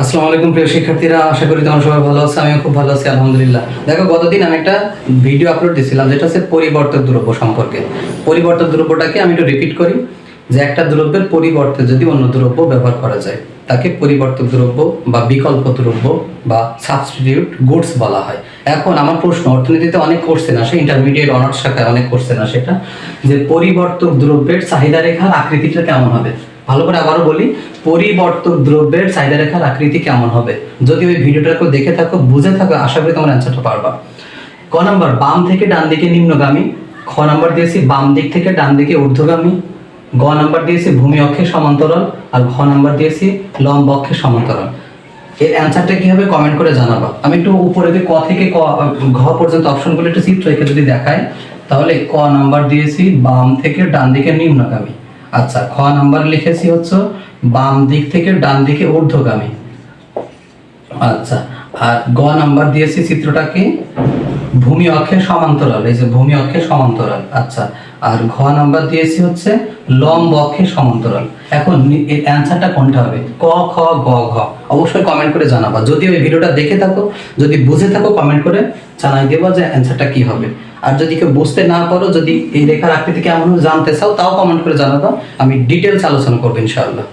আসসালামু আলাইকুম প্রিয় শিক্ষার্থীরা, আশা করি তোমরা সবাই ভালো আছো, আমিও খুব ভালো আছি, আলহামদুলিল্লাহ। দেখো, গতদিন আমি একটা ভিডিও আপলোড দিয়েছিলাম, যেটা হচ্ছে পরিবর্তক দ্রব্য সম্পর্কে। পরিবর্তক দ্রব্যটাকে আমি একটু রিপিট করি, যে একটা দ্রব্যের পরিবর্তে যদি অন্য দ্রব্য ব্যবহার করা যায়, তাকে পরিবর্তক দ্রব্য বা বিকল্প দ্রব্য বা সাবস্টিটিউট গুডস বলা হয়। এখন আমার প্রশ্ন, অর্থনীতিতে অনেক কোশ্চেন আসে ইন্টারমিডিয়েট অনার্স শাখায় অনেক কোশ্চেন আসে এটা যে পরিবর্তক দ্রব্যের চাহিদা রেখার আকৃতিটা কেমন হবে? ভালো করে আবারও বলি, পরিবর্তক দ্রব্যের চাহিদা রেখার আকৃতি কেমন হবে? যদি ওই ভিডিওটা কেউ দেখে থাকো, বুঝে থাকো, আশা করি তোমার অ্যান্সারটা পারবা। ক নাম্বার, বাম থেকে ডান দিকে নিম্নগামী। খ নাম্বার দিয়েছি, বাম দিক থেকে ডান দিকে ঊর্ধ্বগামী। গ নাম্বার দিয়েছি, ভূমি অক্ষে সমান্তরাল। আর ঘ নাম্বার দিয়েছি, লম্ব অক্ষে সমান্তরাল। এর অ্যান্সারটা কি হবে কমেন্ট করে জানাবা। আমি একটু উপরে যে ক থেকে ক, ঘ পর্যন্ত অপশনগুলো একটু চিত্র রেখে যদি দেখায় তাহলে ক নাম্বার দিয়েছি, বাম থেকে ডান দিকে নিম্নগামী। আচ্ছা খ নাম্বার লিখেছি হচ্ছে বাম দিক থেকে ডান দিকে ঊর্ধ্বগামী। আচ্ছা আর গ নাম্বার দিয়েছি চিত্রটাকে ভূমি অক্ষে সমান্তরাল, এই যে ভূমি অক্ষে সমান্তরাল আচ্ছা আর ঘ নাম্বার দিয়েছি হচ্ছে লম্ব অক্ষে সমান্তরাল। এখন অ্যান্সারটা কোনটা হবে? ক, খ, গ, ঘ। অবশ্যই কমেন্ট করে জানাবা। যদি ওই ভিডিওটা দেখে থাকো, যদি বুঝে থাকো কমেন্ট করে জানাই দেবা যে অ্যান্সারটা কি হবে। আর যদি কেউ বুঝতে না পারো, যদি এই রেখার আকৃতি কেমন জানতে চাও, তাও কমেন্ট করে জানাবা। আমি ডিটেলস আলোচনা করব ইনশাআল্লাহ।